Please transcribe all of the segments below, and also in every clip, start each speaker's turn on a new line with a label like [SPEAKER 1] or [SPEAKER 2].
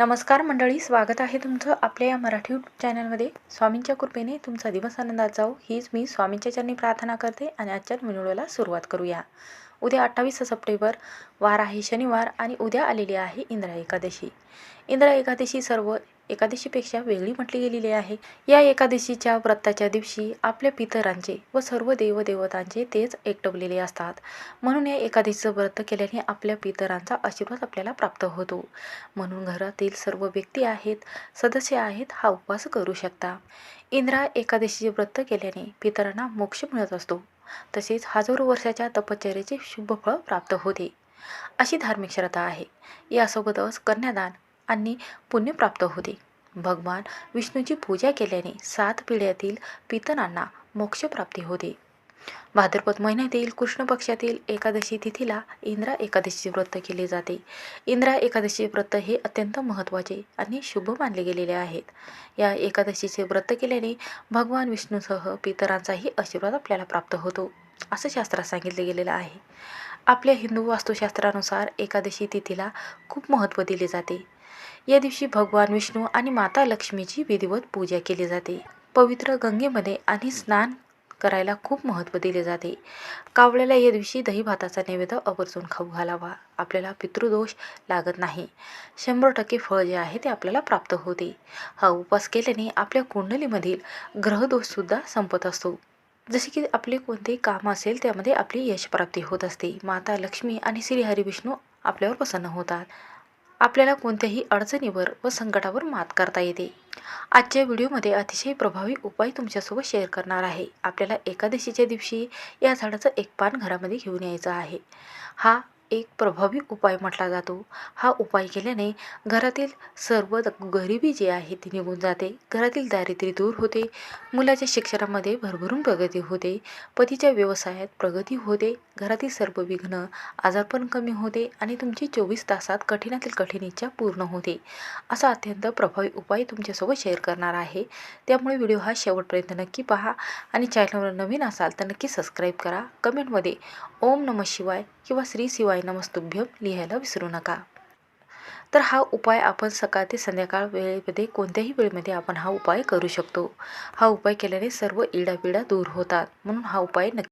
[SPEAKER 1] नमस्कार मंडळी स्वागत आहे तुमचं आपल्या या मराठी यूट्यूब चॅनलमध्ये स्वामींच्या कृपेने तुमचा दिवस आनंदात जाऊ हीच मी स्वामींच्या चरणी प्रार्थना करते आणि आजच्या व्हिडिओला सुरुवात करूया. उद्या अठ्ठावीस सप्टेंबर वार आहे शनिवार आणि उद्या आलेली आहे इंद्रा एकादशी. इंद्रा एकादशी सर्व एकादशीपेक्षा वेगळी म्हटली गेलेली आहे. या एकादशीच्या व्रताच्या दिवशी आपल्या पितरांचे व सर्व देवदेवतांचे तेच एकटवलेले असतात. म्हणून या एकादशीचं व्रत केल्याने आपल्या पितरांचा आशीर्वाद आपल्याला प्राप्त होतो. म्हणून घरातील सर्व व्यक्ती आहेत सदस्य आहेत हा उपवास करू शकता. इंद्रा एकादशीचे व्रत केल्याने पितरांना मोक्ष मिळत असतो. तसेच हजारो वर्षाच्या तपश्चर्याचे शुभ फळ प्राप्त होते. अशी धार्मिक श्रद्धा आहे. यासोबतच कन्यादान आणि पुण्य प्राप्त होते. भगवान विष्णूची पूजा केल्याने सात पिढ्यातील पितरांना मोक्षप्राप्ती होते. भाद्रपद महिन्यातील कृष्ण पक्षातील एकादशी तिथीला इंद्रा एकादशीचे व्रत केले जाते. इंद्रा एकादशी व्रत हे अत्यंत महत्त्वाचे आणि शुभ मानले गेलेले आहेत. या एकादशीचे व्रत केल्याने भगवान विष्णूसह पितरांचाही आशीर्वाद आपल्याला प्राप्त होतो असं शास्त्रात सांगितले गेलेलं आहे. आपल्या हिंदू वास्तुशास्त्रानुसार एकादशी तिथीला खूप महत्त्व दिले जाते. या दिवशी भगवान विष्णू आणि माता लक्ष्मीची विधिवत पूजा केली जाते. पवित्र गंगेमध्ये आणि स्नान करायला खूप महत्त्व दिले जाते. कावळ्याला या दिवशी दही भाताचा नैवेद्य आवर्जून खाऊ घालावा. आपल्याला पितृदोष लागत नाही. शंभर टक्के फळ जे आहे ते आपल्याला प्राप्त होते. हा उपवास केल्याने आपल्या कुंडलीमधील ग्रहदोषसुद्धा संपत असतो. जसे की आपले कोणतेही काम असेल त्यामध्ये आपली यशप्राप्ती होत असते. माता लक्ष्मी आणि श्री हरिविष्णू आपल्यावर प्रसन्न होतात. आपल्याला कोणत्याही अडचणीवर व संकटावर मात करता येते. आजच्या व्हिडिओमध्ये अतिशय प्रभावी उपाय तुमच्यासोबत शेअर करणार आहे. आपल्याला एकादशीच्या दिवशी या झाडाचं एक पान घरामध्ये घेऊन यायचं आहे. हा एक प्रभावी उपाय म्हटला जातो. हा उपाय केल्याने घरातील सर्व गरिबी जी आहे ती निघून जाते. घरातील दारिद्र्य दूर होते. मुलाच्या शिक्षणामध्ये भरभरून प्रगती होते. पतीच्या व्यवसायात प्रगती होते. घरातील सर्व विघ्न आजारपण कमी होते आणि तुमची चोवीस तासात कठीणातील कठीण इच्छा पूर्ण होते. असा अत्यंत प्रभावी उपाय तुमच्यासोबत शेअर करणार आहे. त्यामुळे व्हिडिओ हा शेवटपर्यंत नक्की पहा आणि चॅनलवर नवीन असाल तर नक्की सबस्क्राईब करा. कमेंटमध्ये ओम नम शिवाय किंवा श्री शिवाय नमस्तुभ्यम लिहायला विसरू नका. तर हा उपाय आपण सकाळ ते संध्याकाळ वेळेमध्ये कोणत्याही वेळेमध्ये आपण हा उपाय करू शकतो. हा उपाय केल्याने सर्व इडापिडा दूर होतात. म्हणून हा उपाय नक्की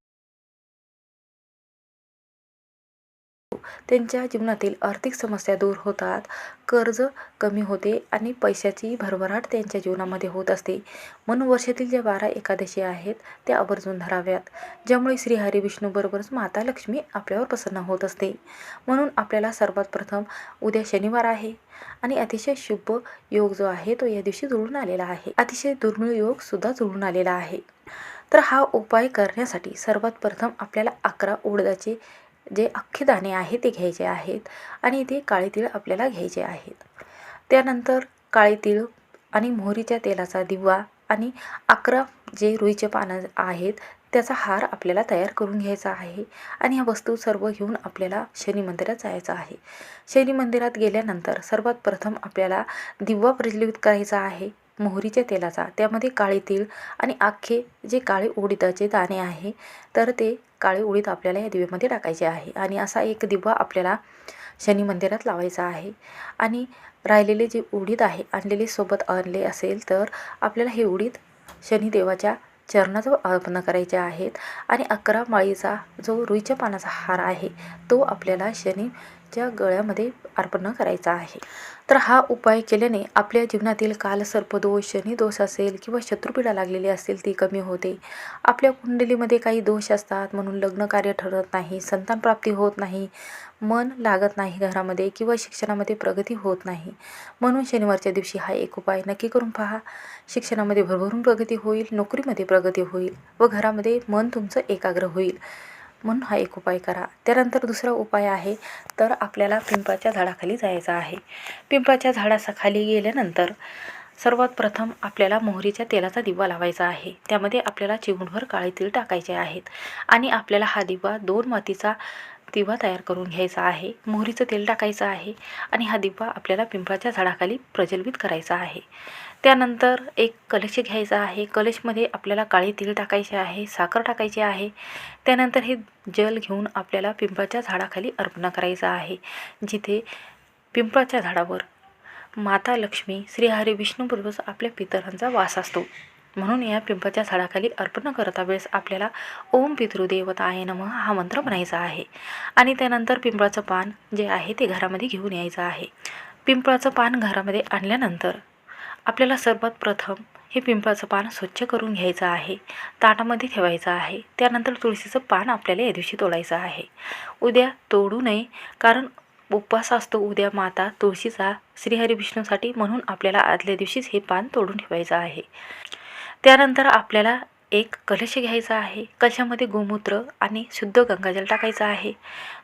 [SPEAKER 1] त्यांच्या जीवनातील आर्थिक समस्या दूर होतात. कर्ज कमी होते आणि पैशाची भरभराट त्यांच्या जीवनामध्ये होत असते. म्हणून वर्षातील ज्या बारा एकादशी आहेत त्या आवर्जून धराव्यात. ज्यामुळे श्रीहरी विष्णूबरोबरच माता लक्ष्मी आपल्यावर प्रसन्न होत असते. म्हणून आपल्याला सर्वात प्रथम उद्या शनिवार आहे आणि अतिशय शुभ योग जो आहे तो या दिवशी जुळून आलेला आहे. अतिशय दुर्मिळ योग सुद्धा जुळून आलेला आहे. तर हा उपाय करण्यासाठी सर्वात प्रथम आपल्याला अकरा उडदाचे जे अख्खे दाणे आहे ते घ्यायचे आहेत आणि ते काळे तीळ आपल्याला घ्यायचे आहेत. त्यानंतर काळे तीळ आणि मोहरीच्या तेलाचा दिवा आणि अकरा जे रुईचे पानं आहेत त्याचा हार आपल्याला तयार करून घ्यायचा आहे आणि ह्या वस्तू सर्व घेऊन आपल्याला शनी मंदिरात जायचं आहे. शनी मंदिरात गेल्यानंतर सर्वात प्रथम आपल्याला दिवा प्रज्वलित करायचा आहे मोहरीच्या तेलाचा. त्यामध्ये काळे तीळ आणि अख्खे जे काळे उडीदाचे दाणे आहे तर ते काळी उडीद आपल्याला या दिव्यामध्ये टाकायचे आहे. आणि असा एक दिवा आपल्याला शनी मंदिरात लावायचा आहे. आणि राहिलेले जे उडीद आहे आणलेले सोबत आणले असेल तर आपल्याला हे उडीद शनिदेवाच्या चरणाजवळ अर्पण करायचे आहेत. आणि अकरा माळीचा जो रुईच्या पानाचा हार आहे तो आपल्याला शनी त्या गळ्यामध्ये अर्पण करायचा आहे. तर हा उपाय केल्याने आपल्या जीवनातील कालसर्पदोष शनिदोष असेल किंवा शत्रुपीडा लागलेली असेल ती कमी होते. आपल्या कुंडलीमध्ये काही दोष असतात म्हणून लग्न कार्य ठरत नाही संतान प्राप्ती होत नाही मन लागत नाही घरामध्ये किंवा शिक्षणामध्ये प्रगती होत नाही. म्हणून शनिवारच्या दिवशी हा एक उपाय नक्की करून पहा. शिक्षणामध्ये भरभरून प्रगती होईल नोकरीमध्ये प्रगती होईल व घरामध्ये मन तुमचं एकाग्र होईल. म्हणून हा एक उपाय करा. त्यानंतर दुसरा उपाय आहे तर आपल्याला पिंपळाच्या झाडाखाली जायचं आहे. पिंपळाच्या झाडाचा खाली गेल्यानंतर सर्वात प्रथम आपल्याला मोहरीच्या तेलाचा दिवा लावायचा आहे. त्यामध्ये आपल्याला चिमूटभर काळे तीळ टाकायचे आहेत. आणि आपल्याला हा दिवा दोन मातीचा दिवा तयार करून घ्यायचा आहे. मोहरीचं तेल टाकायचं आहे आणि हा दिवा आपल्याला पिंपळाच्या झाडाखाली प्रज्वलित करायचा आहे. त्यानंतर एक कलश घ्यायचा आहे. कलशमध्ये आपल्याला काळे तेल टाकायचे आहे साखर टाकायची आहे. त्यानंतर हे जल घेऊन आपल्याला पिंपळाच्या झाडाखाली अर्पण करायचं आहे. जिथे पिंपळाच्या झाडावर माता लक्ष्मी श्रीहरी विष्णूबरोबर आपल्या पितरांचा वास असतो. म्हणून या पिंपळाच्या झाडाखाली अर्पण करता वेळेस आपल्याला ओम पितृदेवताय नमः हा मंत्र म्हणायचा आहे. आणि त्यानंतर पिंपळाचं पान जे आहे ते घरामध्ये घेऊन यायचं आहे. पिंपळाचं पान घरामध्ये आणल्यानंतर आपल्याला सर्वात प्रथम हे पिंपळाचं पान स्वच्छ करून घ्यायचं आहे. ताटामध्ये ठेवायचं आहे. त्यानंतर तुळशीचं पान आपल्याला या दिवशी तोडायचं आहे. उद्या तोडू नये कारण उपवास असतो. उद्या माता तुळशीचा श्रीहरी विष्णूसाठी म्हणून आपल्याला आदल्या दिवशीच हे पान तोडून ठेवायचं आहे. त्यानंतर आपल्याला एक कलश घ्यायचा आहे. कलशामध्ये गोमूत्र आणि शुद्ध गंगाजल टाकायचं आहे.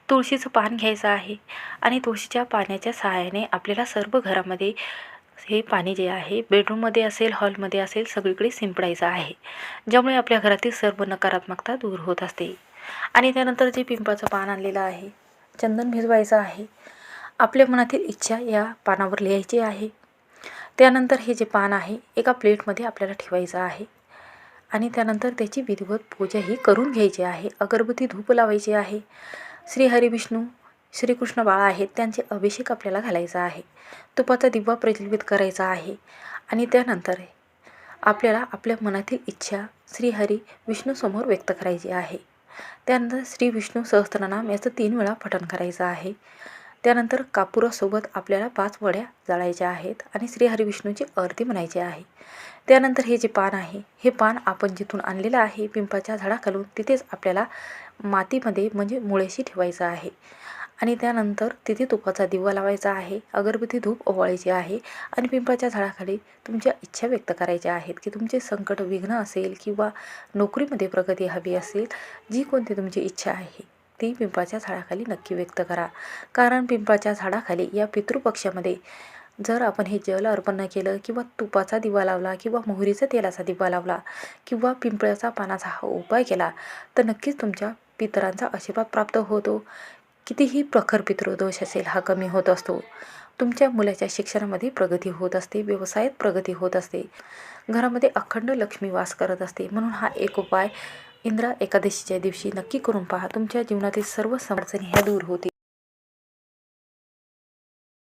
[SPEAKER 1] तुळशीचं पान घ्यायचं आहे आणि तुळशीच्या पाण्याच्या सहाय्याने आपल्याला सर्व घरामध्ये हे पाणी जे आहे बेडरूममध्ये असेल हॉलमध्ये असेल सगळीकडे शिंपडायचं आहे. ज्यामुळे आपल्या घरातील सर्व नकारात्मकता दूर होत असते. आणि त्यानंतर जे पिंपळाचं पान आणलेलं आहे चंदन भिजवायचं आहे. आपल्या मनातील इच्छा या पानावर लिहायची आहे. त्यानंतर हे जे पान आहे एका प्लेटमध्ये आपल्याला ठेवायचं आहे. आणि त्यानंतर त्याची विधिवत पूजाही करून घ्यायची आहे. अगरबत्ती धूप लावायची आहे. श्री हरिविष्णू श्रीकृष्ण बाळा आहेत त्यांचे अभिषेक आपल्याला घालायचा आहे. तुपाचा दिवा प्रज्वलित करायचा आहे. आणि त्यानंतर आपल्याला आपल्या मनातील इच्छा श्रीहरी विष्णूसमोर व्यक्त करायची आहे. त्यानंतर श्री विष्णू सहस्त्रनाम याचं तीन वेळा पठण करायचं आहे. त्यानंतर कापुरासोबत आपल्याला पाच वड्या जाळायच्या आहेत आणि श्री हरिविष्णूची आरती म्हणायची आहे. त्यानंतर हे जे पान आहे हे पान आपण जिथून आणलेलं आहे पिंपाच्या झाडाखालून तिथेच आपल्याला मातीमध्ये म्हणजे मुळेशी ठेवायचं आहे. आणि त्यानंतर तिथे तुपाचा दिवा लावायचा आहे अगरबत्ती धूप ओवाळायची आहे आणि पिंपळाच्या झाडाखाली तुमच्या इच्छा व्यक्त करायच्या आहेत की तुमचे संकट विघ्न असेल किंवा नोकरीमध्ये प्रगती हवी असेल जी कोणती तुमची इच्छा आहे. ती पिंपळाच्या झाडाखाली नक्की व्यक्त करा. कारण पिंपळाच्या झाडाखाली या पितृपक्षामध्ये जर आपण हे जल अर्पण न केलं किंवा तुपाचा दिवा लावला किंवा मोहरीचा तेलाचा दिवा लावला किंवा पिंपळाचा पानाचा हा उपाय केला तर नक्कीच तुमच्या पितरांचा आशीर्वाद प्राप्त होतो. कितीही प्रखर पितृदोष असेल हा कमी होत असतो. तुमच्या मुलाच्या शिक्षणामध्ये प्रगती होत असते व्यवसायात प्रगती होत असते. घरामध्ये अखंड लक्ष्मी वास करत असते म्हणून हा एक उपाय इंद्रा एकादशीच्या दिवशी नक्की करून पहा. तुमच्या जीवनातील सर्व समस्या ह्या दूर होतील.